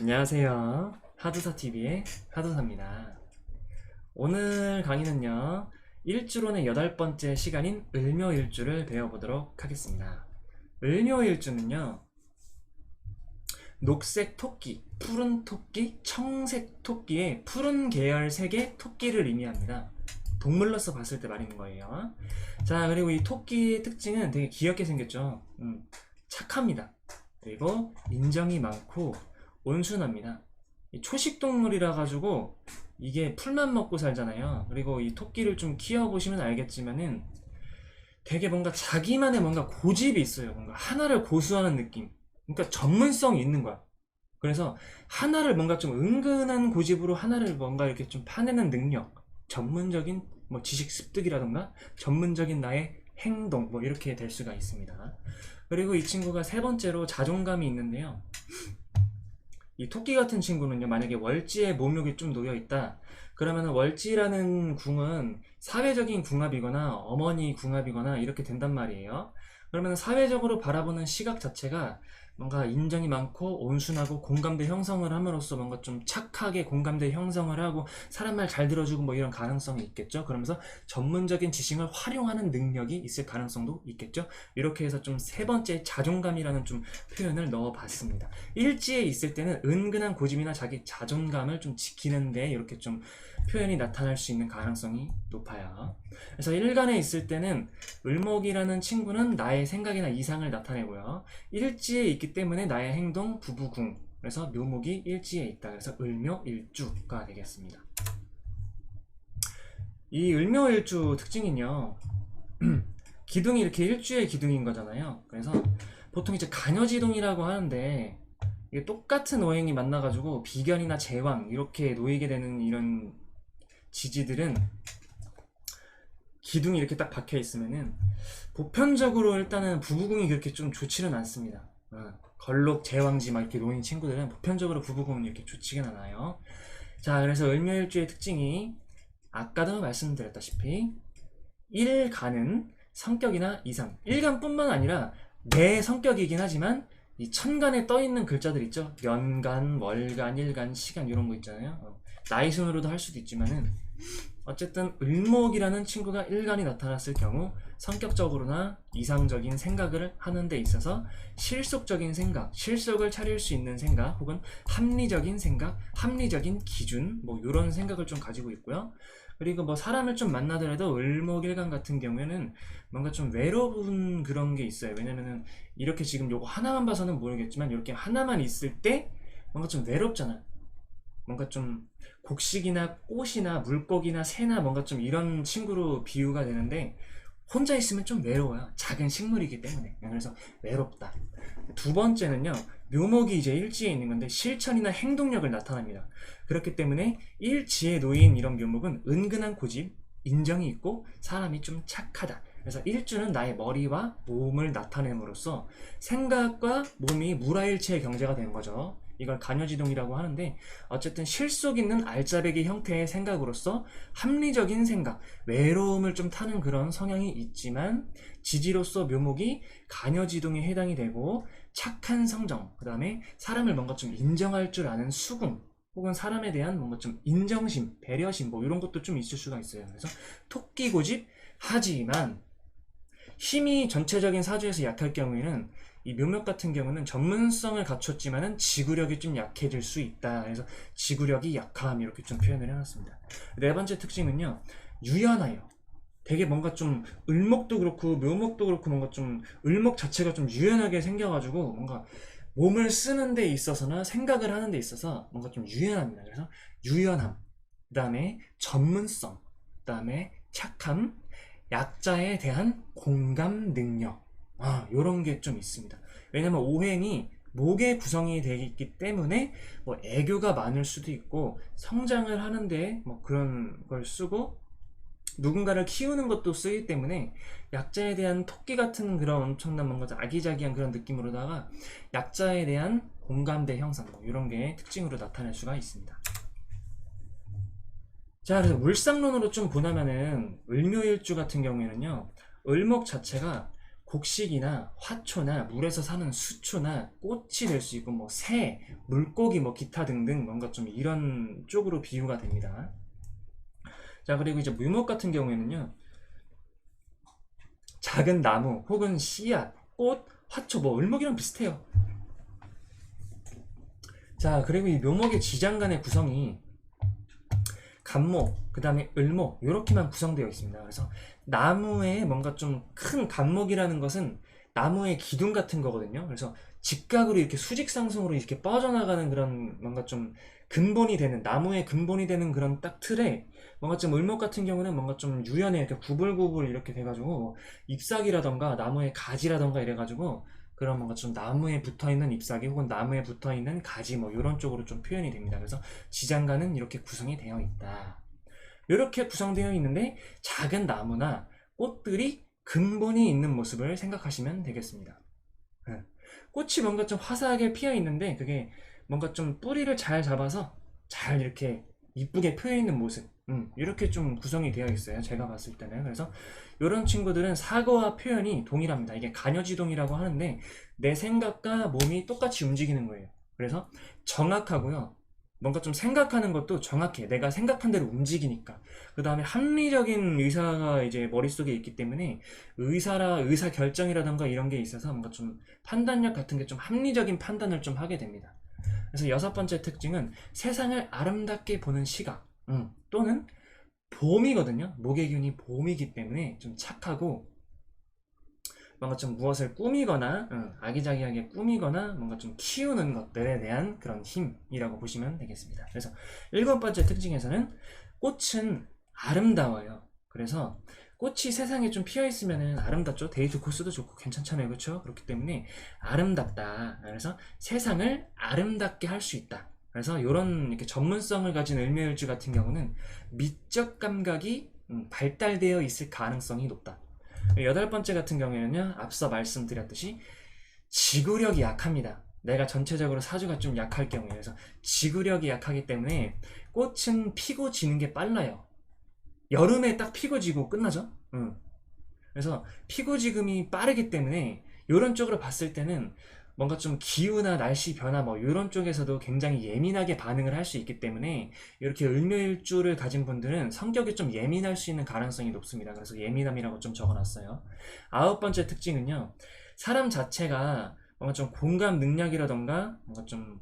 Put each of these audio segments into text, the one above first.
안녕하세요. 하드사TV의 하드사입니다. 오늘 강의는요, 일주론의 여덟 번째 시간인 을묘일주를 배워보도록 하겠습니다. 을묘일주는요, 녹색 토끼, 푸른 토끼, 청색 토끼의 푸른 계열 색의 토끼를 의미합니다. 동물로서 봤을 때 말인 거예요. 자, 그리고 이 토끼의 특징은 되게 귀엽게 생겼죠. 음, 착합니다. 그리고 인정이 많고 온순합니다. 이 초식 동물이라 가지고 이게 풀만 먹고 살잖아요. 그리고 이 토끼를 좀 키워보시면 알겠지만은 되게 뭔가 자기만의 뭔가 고집이 있어요. 뭔가 하나를 고수하는 느낌. 그러니까 전문성이 있는 거야. 그래서 하나를 뭔가 좀 은근한 고집으로 하나를 뭔가 이렇게 좀 파내는 능력, 전문적인 뭐 지식 습득이라던가 전문적인 나의 행동 뭐 이렇게 될 수가 있습니다. 그리고 이 친구가 세 번째로 자존감이 있는데요. 이 토끼 같은 친구는요, 만약에 월지에 몸욕이 좀 놓여 있다. 그러면 월지라는 궁은 사회적인 궁합이거나 어머니 궁합이거나 이렇게 된단 말이에요. 그러면 사회적으로 바라보는 시각 자체가 뭔가 인정이 많고 온순하고 공감대 형성을 함으로써 뭔가 좀 착하게 공감대 형성을 하고 사람 말 잘 들어주고 뭐 이런 가능성이 있겠죠. 그러면서 전문적인 지식을 활용하는 능력이 있을 가능성도 있겠죠. 이렇게 해서 좀 세 번째 자존감이라는 좀 표현을 넣어봤습니다. 일지에 있을 때는 은근한 고집이나 자기 자존감을 좀 지키는데 이렇게 좀 표현이 나타날 수 있는 가능성이 높아요. 그래서 일간에 있을 때는 을목이라는 친구는 나의 생각이나 이상을 나타내고요. 일지에 있기 때문에 나의 행동 부부궁. 그래서 묘목이 일지에 있다. 그래서 을묘일주가 되겠습니다. 이 을묘일주 특징은요. 기둥이 이렇게 일주의 기둥인 거잖아요. 그래서 보통 이제 간여지동이라고 하는데 이게 똑같은 오행이 만나가지고 비견이나 제왕 이렇게 놓이게 되는 이런 지지들은 기둥이 이렇게 딱 박혀 있으면은 보편적으로 일단은 부부궁이 그렇게 좀 좋지는 않습니다. 어, 걸록 제왕지 막 이렇게 놓인 친구들은 보편적으로 부부궁은 이렇게 좋지는 않아요. 자, 그래서 을묘일주의 특징이 아까도 말씀드렸다시피 일간은 성격이나 이상, 일간뿐만 아니라 내 성격이긴 하지만 이 천간에 떠 있는 글자들 있죠. 연간, 월간, 일간, 시간 이런 거 있잖아요. 어, 나이 순으로도 할 수도 있지만은 어쨌든 을목이라는 친구가 일간이 나타났을 경우 성격적으로나 이상적인 생각을 하는 데 있어서 실속적인 생각, 실속을 차릴 수 있는 생각 혹은 합리적인 생각, 합리적인 기준 뭐 이런 생각을 좀 가지고 있고요. 그리고 뭐 사람을 좀 만나더라도 을목일간 같은 경우에는 뭔가 좀 외로운 그런 게 있어요. 왜냐면은 이렇게 지금 요거 하나만 봐서는 모르겠지만 이렇게 하나만 있을 때 뭔가 좀 외롭잖아. 뭔가 좀 곡식이나 꽃이나 물고기나 새나 뭔가 좀 이런 친구로 비유가 되는데 혼자 있으면 좀 외로워요. 작은 식물이기 때문에. 그래서 외롭다. 두 번째는요. 묘목이 이제 일지에 있는 건데 실천이나 행동력을 나타납니다. 그렇기 때문에 일지에 놓인 이런 묘목은 은근한 고집, 인정이 있고 사람이 좀 착하다. 그래서 일주는 나의 머리와 몸을 나타냄으로써 생각과 몸이 무라일체의 경제가 되는 거죠. 이걸 간여지동이라고 하는데 어쨌든 실속 있는 알짜배기 형태의 생각으로서 합리적인 생각, 외로움을 좀 타는 그런 성향이 있지만 지지로서 묘목이 간여지동에 해당이 되고 착한 성정, 그 다음에 사람을 뭔가 좀 인정할 줄 아는 수긍, 혹은 사람에 대한 뭔가 좀 인정심, 배려심 뭐 이런 것도 좀 있을 수가 있어요. 그래서 토끼 고집 하지만 힘이 전체적인 사주에서 약할 경우에는 이 묘목 같은 경우는 전문성을 갖췄지만은 지구력이 좀 약해질 수 있다. 그래서 지구력이 약함 이렇게 좀 표현을 해놨습니다. 네 번째 특징은요, 유연해요. 되게 뭔가 좀 을목도 그렇고 묘목도 그렇고 뭔가 좀 을목 자체가 좀 유연하게 생겨가지고 뭔가 몸을 쓰는 데 있어서나 생각을 하는 데 있어서 뭔가 좀 유연합니다. 그래서 유연함, 그 다음에 전문성, 그 다음에 착함, 약자에 대한 공감 능력, 아, 요런 게 좀 있습니다. 왜냐면 오행이 목의 구성이 되어 있기 때문에 뭐 애교가 많을 수도 있고 성장을 하는데 뭐 그런 걸 쓰고 누군가를 키우는 것도 쓰기 때문에 약자에 대한 토끼 같은 그런 엄청난 뭔가 아기자기한 그런 느낌으로다가 약자에 대한 공감대 형성 뭐 이런 게 특징으로 나타낼 수가 있습니다. 자, 그래서 물상론으로 좀 보자면은 을묘일주 같은 경우에는요, 을목 자체가 곡식이나 화초나 물에서 사는 수초나 꽃이 될 수 있고 뭐 새, 물고기 뭐 기타 등등 뭔가 좀 이런 쪽으로 비유가 됩니다. 자 그리고 이제 묘목 같은 경우에는요 작은 나무 혹은 씨앗, 꽃, 화초 뭐 을목이랑 비슷해요. 자 그리고 이 묘목의 지장간의 구성이 간목, 그 다음에 을목 이렇게만 구성되어 있습니다. 그래서 나무에 뭔가 좀 큰 간목이라는 것은 나무의 기둥 같은 거거든요. 그래서 직각으로 이렇게 수직상승으로 이렇게 뻗어나가는 그런 뭔가 좀 근본이 되는 나무의 근본이 되는 그런 딱 틀에 뭔가 좀 을목 같은 경우는 뭔가 좀 유연해 이렇게 구불구불 이렇게 돼가지고 잎사귀라던가 나무의 가지라던가 이래가지고 그런 뭔가 좀 나무에 붙어 있는 잎사귀 혹은 나무에 붙어 있는 가지 뭐 이런 쪽으로 좀 표현이 됩니다. 그래서 지장간은 이렇게 구성이 되어 있다. 이렇게 구성되어 있는데 작은 나무나 꽃들이 근본이 있는 모습을 생각하시면 되겠습니다. 예. 꽃이 뭔가 좀 화사하게 피어 있는데 그게 뭔가 좀 뿌리를 잘 잡아서 잘 이렇게 이쁘게 피어 있는 모습. 음, 이렇게 좀 구성이 되어 있어요. 제가 봤을 때는. 그래서 이런 친구들은 사고와 표현이 동일합니다. 이게 간여지동이라고 하는데 내 생각과 몸이 똑같이 움직이는 거예요. 그래서 정확하고요. 뭔가 좀 생각하는 것도 정확해. 내가 생각한 대로 움직이니까. 그 다음에 합리적인 의사가 이제 머릿속에 있기 때문에 의사라, 의사 결정이라던가 이런 게 있어서 뭔가 좀 판단력 같은 게 좀 합리적인 판단을 좀 하게 됩니다. 그래서 여섯 번째 특징은 세상을 아름답게 보는 시각. 음, 또는 봄이거든요. 목의균이 봄이기 때문에 좀 착하고 뭔가 좀 무엇을 꾸미거나 응, 아기자기하게 꾸미거나 뭔가 좀 키우는 것들에 대한 그런 힘이라고 보시면 되겠습니다. 그래서 일곱 번째 특징에서는 꽃은 아름다워요. 그래서 꽃이 세상에 좀 피어 있으면 아름답죠. 데이트 코스도 좋고 괜찮잖아요. 그렇죠? 그렇기 때문에 아름답다. 그래서 세상을 아름답게 할 수 있다. 그래서 이런 이렇게 전문성을 가진 을묘일주 같은 경우는 미적 감각이 음, 발달되어 있을 가능성이 높다. 여덟 번째 같은 경우에는요, 앞서 말씀드렸듯이 지구력이 약합니다. 내가 전체적으로 사주가 좀 약할 경우에 그래서 지구력이 약하기 때문에 꽃은 피고 지는 게 빨라요. 여름에 딱 피고 지고 끝나죠. 응. 그래서 피고 지금이 빠르기 때문에 이런 쪽으로 봤을 때는 뭔가 좀 기후나 날씨 변화 뭐 이런 쪽에서도 굉장히 예민하게 반응을 할 수 있기 때문에 이렇게 을묘일주를 가진 분들은 성격이 좀 예민할 수 있는 가능성이 높습니다. 그래서 예민함이라고 좀 적어놨어요. 아홉 번째 특징은요. 사람 자체가 뭔가 좀 공감 능력이라던가 뭔가 좀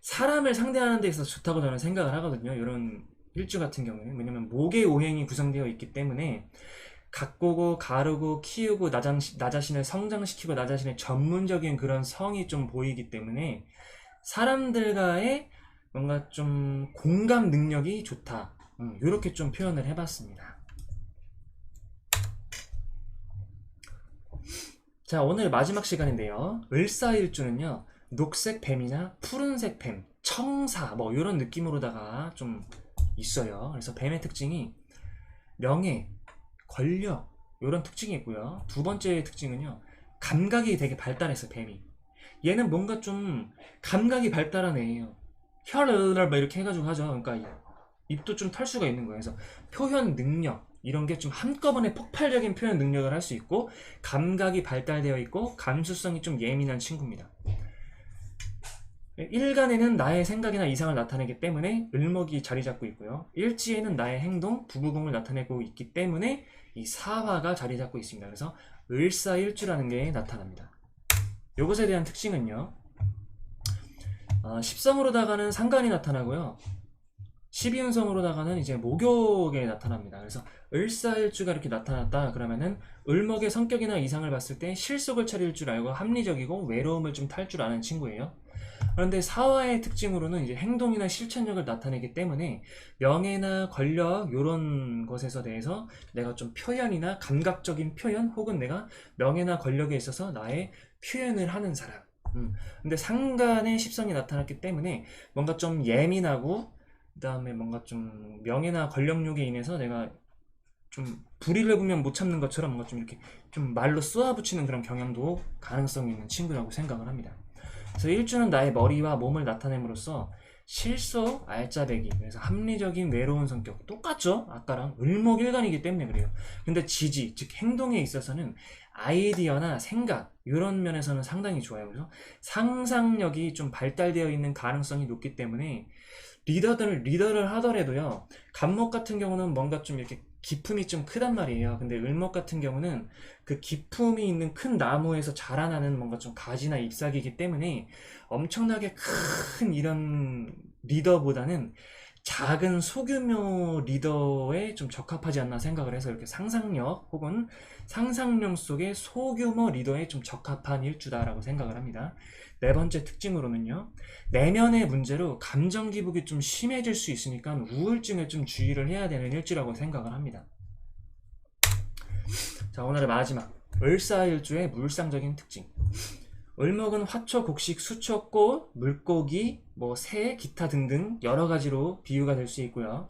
사람을 상대하는 데 있어서 좋다고 저는 생각을 하거든요. 이런 일주 같은 경우에는 왜냐면 목의 오행이 구성되어 있기 때문에 가꾸고 가르고 키우고 나, 자, 나 자신을 성장시키고 나 자신의 전문적인 그런 성이 좀 보이기 때문에 사람들과의 뭔가 좀 공감 능력이 좋다. 음, 이렇게 좀 표현을 해봤습니다. 자, 오늘 마지막 시간인데요. 을사일주는요, 녹색 뱀이나 푸른색 뱀, 청사, 뭐, 이런 느낌으로다가 좀 있어요. 그래서 뱀의 특징이 명예, 권력, 이런 특징이 있고요. 두 번째 특징은요, 감각이 되게 발달했어, 뱀이. 얘는 뭔가 좀 감각이 발달한 애예요. 혀를 막 이렇게 해가지고 하죠. 그러니까 입도 좀 털 수가 있는 거예요. 그래서 표현 능력, 이런 게 좀 한꺼번에 폭발적인 표현 능력을 할 수 있고 감각이 발달되어 있고 감수성이 좀 예민한 친구입니다. 일간에는 나의 생각이나 이상을 나타내기 때문에 을목이 자리 잡고 있고요. 일지에는 나의 행동, 부부공을 나타내고 있기 때문에 이 사화가 자리 잡고 있습니다. 그래서 을사일주라는 게 나타납니다. 요것에 대한 특징은요. 어, 십성으로다가는 상관이 나타나고요. 12운성으로다가는 이제 목욕에 나타납니다. 그래서 을사일주가 이렇게 나타났다 그러면은 을목의 성격이나 이상을 봤을 때 실속을 차릴 줄 알고 합리적이고 외로움을 좀 탈 줄 아는 친구예요. 그런데 사화의 특징으로는 이제 행동이나 실천력을 나타내기 때문에 명예나 권력 이런 것에서 대해서 내가 좀 표현이나 감각적인 표현 혹은 내가 명예나 권력에 있어서 나의 표현을 하는 사람. 음. 근데 상간의 십성이 나타났기 때문에 뭔가 좀 예민하고 그다음에 뭔가 좀 명예나 권력욕에 인해서 내가 좀 불의를 보면 못 참는 것처럼 뭔가 좀 이렇게 좀 말로 쏘아붙이는 그런 경향도 가능성이 있는 친구라고 생각을 합니다. 그래서 일주는 나의 머리와 몸을 나타냄으로써 실소, 알짜배기. 그래서 합리적인 외로운 성격. 똑같죠? 아까랑 을목일간이기 때문에 그래요. 근데 지지, 즉 행동에 있어서는 아이디어나 생각 이런 면에서는 상당히 좋아요. 그래서 상상력이 좀 발달되어 있는 가능성이 높기 때문에 리더들 리더를 하더라도요. 간목 같은 경우는 뭔가 좀 이렇게 기품이 좀 크단 말이에요. 근데 을목 같은 경우는 그 기품이 있는 큰 나무에서 자라나는 뭔가 좀 가지나 잎사귀이기 때문에 엄청나게 큰 이런 리더보다는 작은 소규모 리더에 좀 적합하지 않나 생각을 해서 이렇게 상상력 혹은 상상력 속의 소규모 리더에 좀 적합한 일주다라고 생각을 합니다. 네 번째 특징으로는요. 내면의 문제로 감정 기복이 좀 심해질 수 있으니까 우울증에 좀 주의를 해야 되는 일주라고 생각을 합니다. 자, 오늘의 마지막. 을사일주의 물상적인 특징. 을목은 화초, 곡식, 수초, 꽃, 물고기, 뭐 새, 기타 등등 여러 가지로 비유가 될 수 있고요.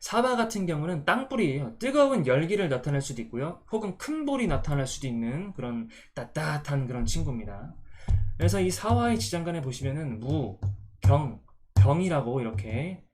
사바 같은 경우는 땅불이에요. 뜨거운 열기를 나타낼 수도 있고요. 혹은 큰 불이 나타날 수도 있는 그런 따뜻한 그런 친구입니다. 그래서 이 사화의 지장간에 보시면은 무, 경, 병이라고 이렇게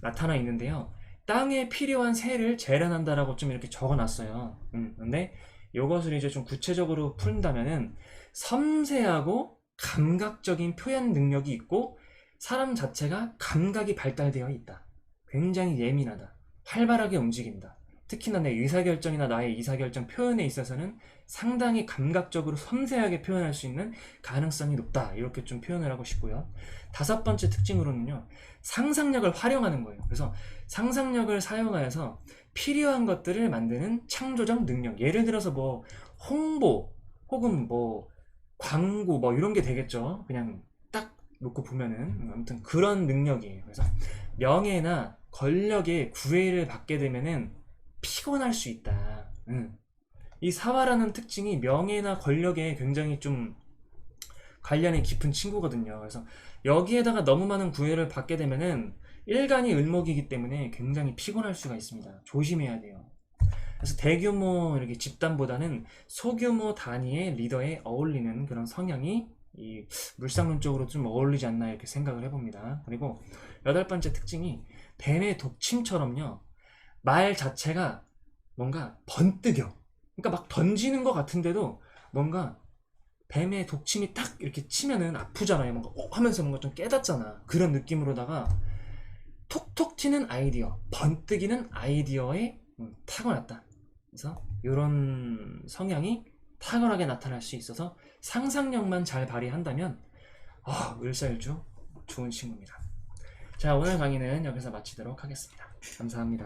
나타나 있는데요. 땅에 필요한 새를 재련한다라고 좀 이렇게 적어놨어요. 음, 근데 이것을 이제 좀 구체적으로 푼다면은 섬세하고 감각적인 표현 능력이 있고 사람 자체가 감각이 발달되어 있다. 굉장히 예민하다. 활발하게 움직인다. 특히나 내 의사결정이나 나의 의사결정 표현에 있어서는 상당히 감각적으로 섬세하게 표현할 수 있는 가능성이 높다. 이렇게 좀 표현을 하고 싶고요. 다섯 번째 특징으로는요. 상상력을 활용하는 거예요. 그래서 상상력을 사용하여서 필요한 것들을 만드는 창조적 능력. 예를 들어서 뭐 홍보 혹은 뭐 광고 뭐 이런 게 되겠죠. 그냥 딱 놓고 보면은 아무튼 그런 능력이에요. 그래서 명예나 권력의 구애를 받게 되면은 피곤할 수 있다. 음. 이 사화라는 특징이 명예나 권력에 굉장히 좀 관련이 깊은 친구거든요. 그래서 여기에다가 너무 많은 구애를 받게 되면은 일간이 을목이기 때문에 굉장히 피곤할 수가 있습니다. 조심해야 돼요. 그래서 대규모 이렇게 집단보다는 소규모 단위의 리더에 어울리는 그런 성향이 이 물상론 쪽으로 좀 어울리지 않나 이렇게 생각을 해봅니다. 그리고 여덟 번째 특징이 뱀의 독침처럼요. 말 자체가 뭔가 번뜩여. 그러니까 막 던지는 것 같은데도 뭔가 뱀의 독침이 딱 이렇게 치면은 아프잖아요. 뭔가 어 하면서 뭔가 좀 깨닫잖아. 그런 느낌으로다가 톡톡 튀는 아이디어, 번뜩이는 아이디어에 음, 타고났다. 그래서 이런 성향이 탁월하게 나타날 수 있어서 상상력만 잘 발휘한다면 아, 을사일주 좋은 친구입니다. 자, 오늘 강의는 여기서 마치도록 하겠습니다. 감사합니다.